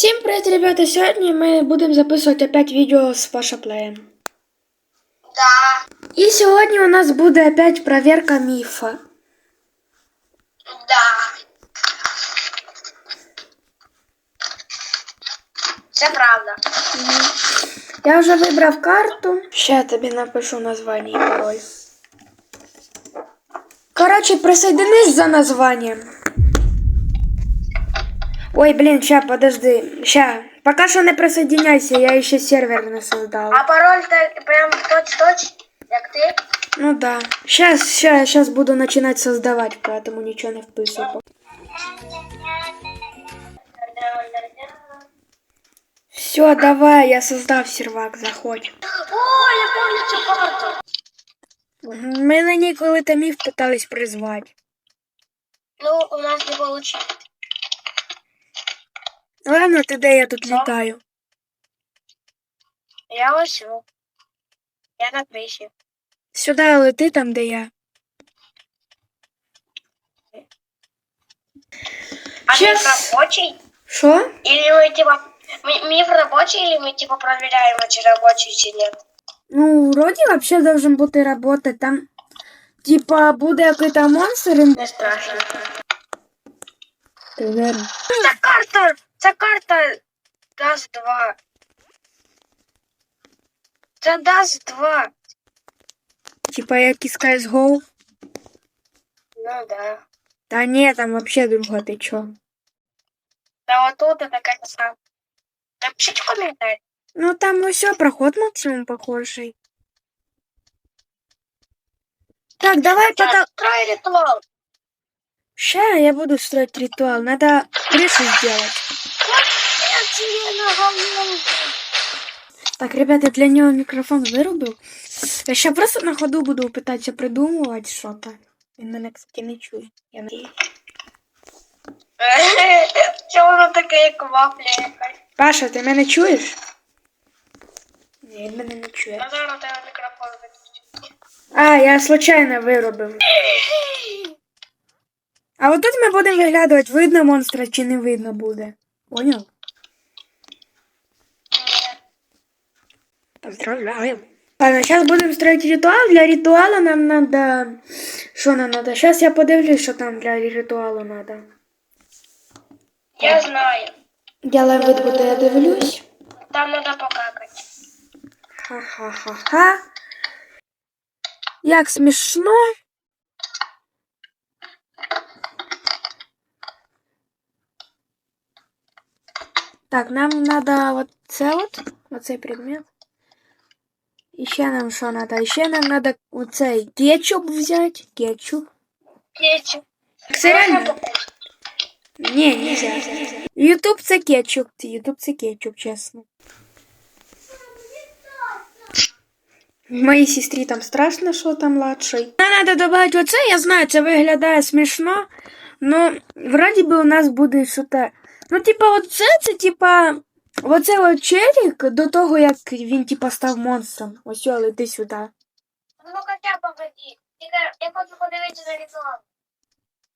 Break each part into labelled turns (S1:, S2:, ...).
S1: Всім привіт, ребята! Сьогодні ми будемо записувати опять відео з Паша Плеєм.
S2: Да,
S1: І сьогодні у нас буде опять проверка міфа.
S2: да. Це правда.
S1: Я вже вибрав карту. Ще я тобі напишу названня і пароль. Коротше, присоединись за названием. Ой, блін, ща, подожди. Ща. Пока що не присоединяйся, я ще сервер не создал.
S2: А пароль так прям точ-точ, як ти?
S1: Ну да. Сейчас, сейчас, сейчас буду начинать создавать, поэтому ничего не вписываю. Все, давай, я создав сервак, заходь.
S2: О, я помню цю карту.
S1: Ми на ній коли то міф питались призвати.
S2: Ну, у нас не вийшло.
S1: Ладно, ти де я тут літаю.
S2: Я ось. о. Я на криші.
S1: Сюди лети там, де я.
S2: А
S1: Щас.
S2: миф рабочий?
S1: Що?
S2: Или мы типа... ми- Миф рабочий, или мы типа проверяем, чи рабочий, чи нет?
S1: Ну, вроді вообще должен бути работать. Там, типа, буде якийсь монстр. і-
S2: Не страшно.
S1: Ти уверен?
S2: Це карта! Це карта Даз 2. Це Даз 2.
S1: Типа, як із CSGO.
S2: Ну да.
S1: Та ні, там вообще друга, ти чо?
S2: Да вот тут это как сам. Напишите в комментариях.
S1: Ну там все, проход максимум похожий. Так, давай пока...
S2: Сейчас, строй ритуал.
S1: Ща я буду строить ритуал. Надо крышу сделать. Так, ребята, я для него микрофон вырубил. Я сейчас просто на ходу буду пытаться придумывать что-то. Він мене, кстати, не чує. Я надіюсь.
S2: Чого воно таке, як вафля якась?
S1: Паша, ти мене чуєш? Ні, він мене не чує.
S2: А зараз у тебе мікрофон виключить.
S1: А, я случайно виробив. А от тут ми будемо виглядувати, видно монстра чи не видно буде. Понял? Поздравляем. Ладно, сейчас будем строить ритуал. Для ритуала нам надо... Что нам надо? Сейчас я подивлюсь, что там для ритуала надо.
S2: Я знаю.
S1: Делаем вид, будто я дивлюсь.
S2: Там надо покакать.
S1: Ха-ха-ха-ха. Як смішно. Так, нам надо вот це от, оцей предмет. І ще нам що надо? І ще нам надо оцей кетчуп взяти. Кетчуп.
S2: Кетчуп.
S1: Це реально? Ні, нельзя. Ютуб це кетчуп. Ютуб це кетчуп, чесно. Моїй сестрі там страшно, що там младший. Нам треба додати оце, я знаю, це виглядає смішно. Ну, вроді би у нас буде що те. Ну, типа, оце, це типа. Оце от челік до того, як він типа став монстром. Ось о, лети сюди.
S2: Ну хоча погоди. Тільки я хочу подивитися на ритуал.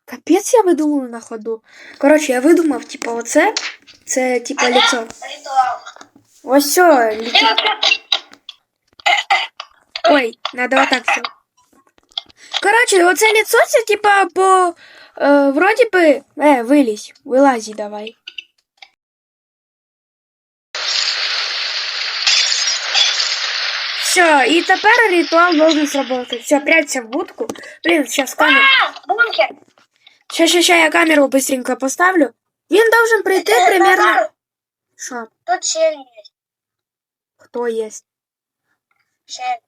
S1: Капець я видумав на ходу. Коротше, я видумав, типа, оце. Це типа лицо.
S2: Ритуал.
S1: Ось о, літі- Ой, надо вот так все. Короче, оце лицо, це типа по. Е, вроді би. Е, вилізь, вилазі давай. Все, і тепер ритуал должен сработать. Все, прячься в будку. Блин, сейчас камеру.
S2: Бункер.
S1: Ща, ща, ща, я камеру быстренько поставлю. Він должен прийти
S2: Е,
S1: примерно. Що?
S2: Тут щель є.
S1: Хто є?
S2: Щель.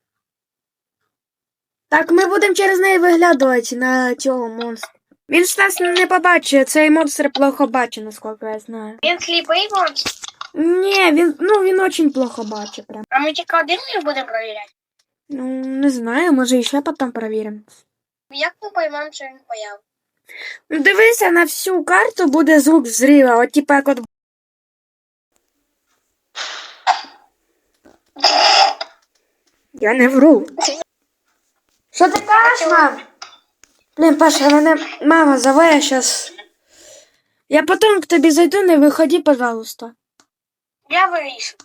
S1: Так, ми будемо через неї виглядувати на цього монстра. Він ж нас не побачить, цей монстр плохо бачить, наскільки я знаю.
S2: Він сліпий монстр.
S1: Ні, він, ну, він очень плохо бачить прям.
S2: А ми тільки один міг будемо перевіряти.
S1: Ну, не знаю, може ще потім перевіримо.
S2: Як ми поймемо, що він появ?
S1: Ну, дивися, на всю карту буде звук взрива, от типа як от. Я не вру. Що ти кажеш, мам? Блін, Паша, мене мама зове, я щас. Я потім к тобі зайду, не виходи, пожалуйста.
S2: Я вийшов.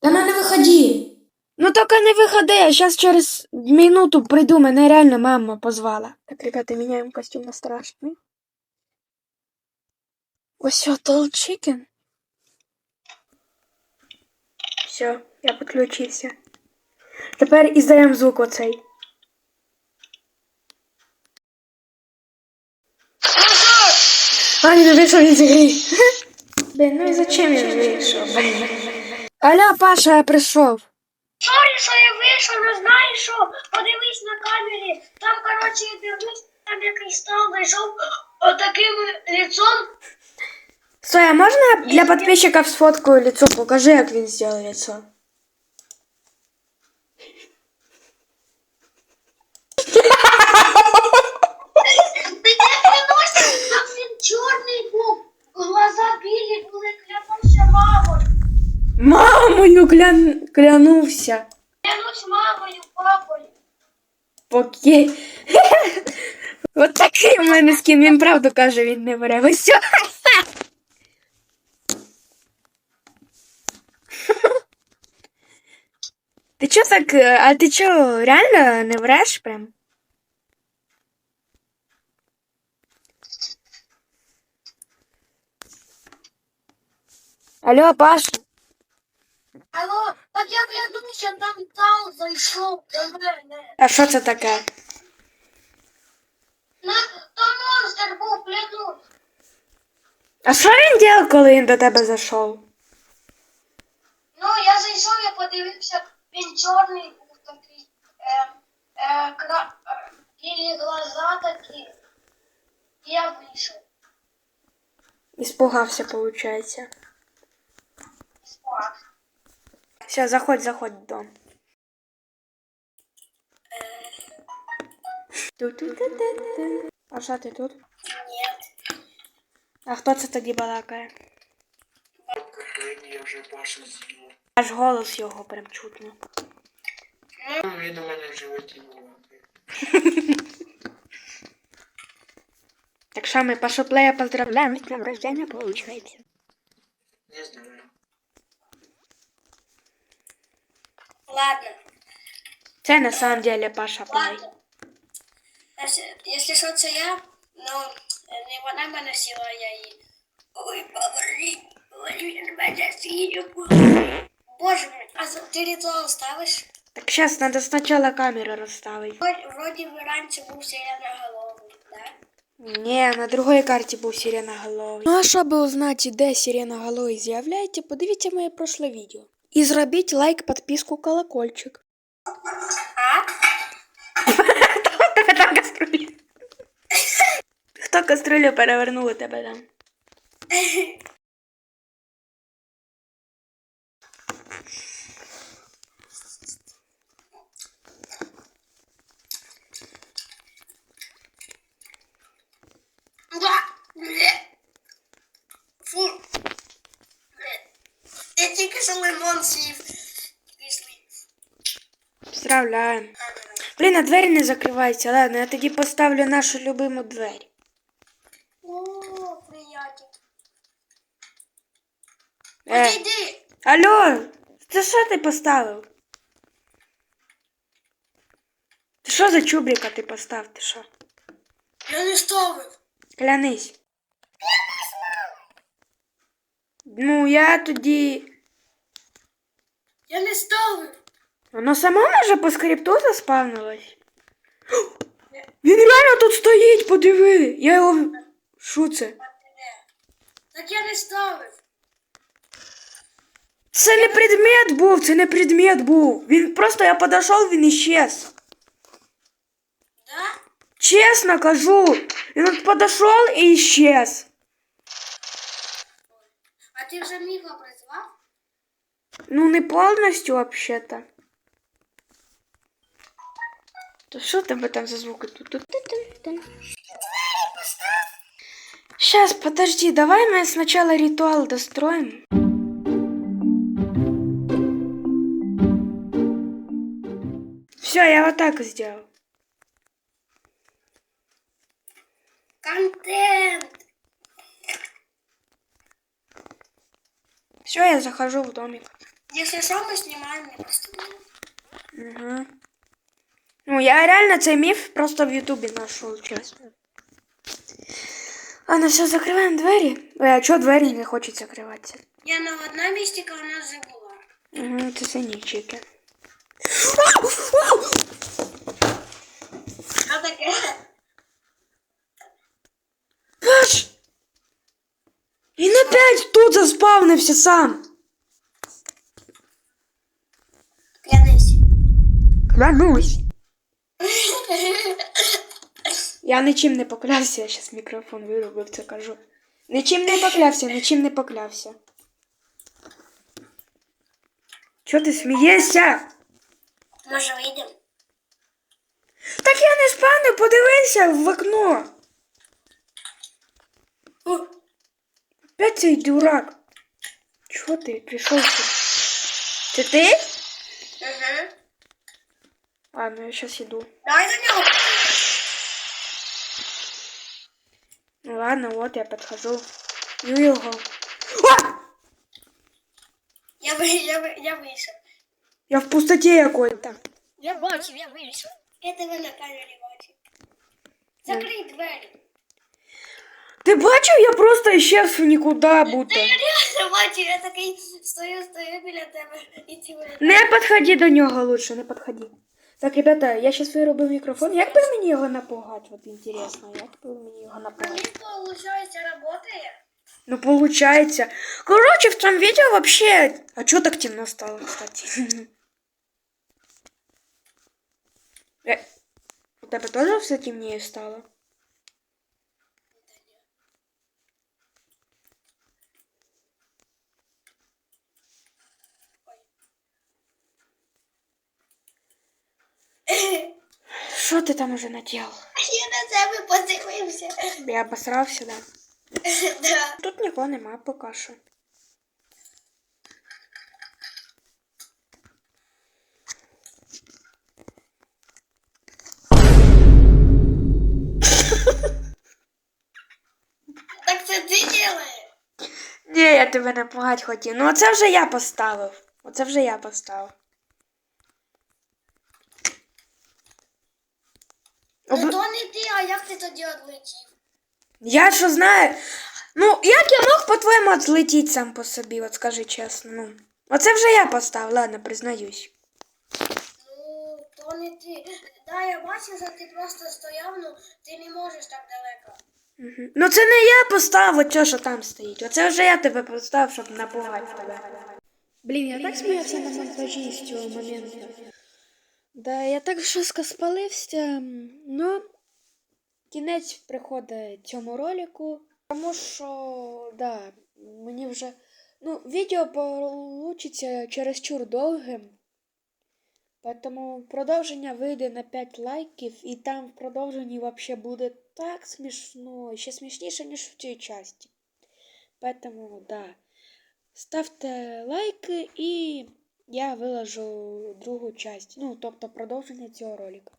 S3: Та ну не виходи.
S1: Ну только не выходи, я сейчас через минуту приду, меня реально мама позвала. Так, ребята, меняем костюм на страшный. Ось все, Chicken. Все, я підключився. Тепер іздаємо звук оцей. А, він вийшов із гри. Блін, ну і зачем він вийшов? Блін. Алло, Паша, я прийшов.
S2: Сорі, що я вийшов, ну знаєш що? Подивись на камері. Там, коротше, я дивлюсь, там якийсь стал зайшов отаким лицом.
S1: Соя, можна для подписчиков сфоткаю лицо? Покажи, як він зробив лицо.
S2: Та я клянуся, там він чорний Мамою
S1: клян... клянувся.
S2: Клянусь мамою, папою.
S1: Окей. От такий у мене скін, він правду каже, він не бере. Ось все. Ти чо так, е, а ти чо, реально не вреш прям? Алло, Паш,
S2: Алло, так я клянуся, там тал зайшов до мене.
S1: а що це таке?
S2: На, то монстр був, клянусь.
S1: А що він робив, коли він до тебе зайшов?
S2: Ну, я зайшов, я подивився, він чорний був такий, е, е, кра, е, білі глаза такі. І я вийшов.
S1: Іспугався, виходить.
S2: Спав.
S1: Все, заходь, заходь в дом. Ту-ту-ту-ту-ту. А що ти тут?
S2: Ні.
S1: А хто це тоді балакає?
S4: Я вже Пашу з'їв.
S1: Аж голос його прям чутно.
S4: Він у мене в животі був.
S1: Так що ми Пашоплея поздравляємо з днем рождения, получается.
S4: Не знаю.
S2: Ладно.
S1: Це на самом деле Паша.
S2: Ладно. Якщо- що це я, ну, не вона мене сіла, я її. Ой, поверни, поверни мене. Боже мой, а за- ти ритуал ставиш?
S1: Так сейчас надо сначала камеру розставити.
S2: Вроді, вроді ви раніше був сиреноголовий, да?
S1: Ні, на другій карті був сиреноголовий. Ну а щоб узнати, де сиреноголовий з'являється, подивіться моє прошле відео. І зробіть лайк, підписку, колокольчик.
S2: А?
S1: Тебе там каструлю. Хто каструлю перевернув у тебе там?
S2: Я тільки що лимон з'їв.
S1: Поздравляю. Блін, а двері не закриваються. Ладно, я тоді поставлю нашу любиму двері.
S2: О, приятель.
S1: Е, алло, це що ти поставив? Ти що за чубрика ти постав? Ти що?
S2: Я не ставив.
S1: Клянись. Ну, я тоді.
S2: Я не ставив.
S1: Воно само може по скрипту заспавнилось? Він реально тут стоїть, подиви. Я його. Що це?
S2: Так я не ставив.
S1: Це не предмет був, це не предмет був. Він просто я подошов, він іщез.
S2: Да?
S1: Чесно кажу. Він от подошов і іщез.
S2: А ти вже міга призвав?
S1: Ну, не повністю, вообще-то. То що тебе там за звуки? тут? Сейчас, подожди, давай мы сначала ритуал достроим. Все, я вот так сделал. Все, я захожу в домик.
S2: Если что, мы снимаем не просто.
S1: Угу. Ну, я реально цей міф просто в Ютубі знайшов, чесно. А ну все, закриваємо двері. Ой, а чого двері не хочуть закриватися?
S2: Я на одна містика у нас була.
S1: Угу, це синічики.
S2: А таке.
S1: Він опять тут заспавнився сам.
S2: Клянись.
S1: Клянусь. Я нічим не поклявся, я щас мікрофон вирубив, це кажу. Нічим не поклявся, нічим не поклявся. Чого ти смієшся?
S2: Може вийдемо?
S1: Так я не спавнив, подивися в окно. Опять цей дурак. Чого ти прийшов? Це ти?
S2: Угу.
S1: Ладно, я сейчас иду.
S2: Давай до нього.
S1: Ну ладно, вот я подхожу. А!
S2: Я, ви, я, ви, я вийшов.
S1: Я в пустоте якой-то.
S2: Я бачив, я. Я тебе на камері бачив. Закрий двері.
S1: Ти бачив, я просто исчез в нікуди будто.
S2: Я реально бачив, я такий стою, стою біля тебе і мене.
S1: Не підходи до нього лучше, не підходи. Так, ребята, я сейчас виробив мікрофон. Як би мені його напугати? От інтересно, як би мені його напугати?
S2: Місто, виходить, працює.
S1: Ну, получается. Короче, в том видео вообще... А чё так темно стало, кстати? Э, У тебя тоже все темнее стало? Что ты там уже наделал?
S2: Я на тебе подивився.
S1: Я обосрався, да.
S2: Да.
S1: Тут нікого нема поки що.
S2: Так це ти робиш?
S1: Ні, я тебе напугати хотів. Ну оце вже я поставив. Оце вже я поставив.
S2: Ну
S1: Об-
S2: то не ти, а як ти тоді відлетів?
S1: Я що знаю. Ну, як я мог, по-твоєму, отлетіти сам по собі, от скажи чесно. Ну. Оце вже я поставив, ладно, признаюсь.
S2: Ну, то не ти. Да, я бачив, що ти просто стояв, ну ти не можеш так далеко.
S1: Угу. Ну це не я поставив оце, що там стоїть. Оце вже я тебе поставив, щоб напугати тебе. Блін, я так сміявся на монтажі з цього моменту. Да, я так жорстко спалився. Ну, кінець приходить цьому ролику. Тому що, да, мені вже. Ну, відео получиться чересчур довгим. Поэтому продовження вийде на 5 лайків, і там в продовженні вообще буде так смішно, ще смішніше, ніж в цій часті. Поэтому, да. Ставте лайки і я виложу другу часть, ну, тобто продовження цього ролика.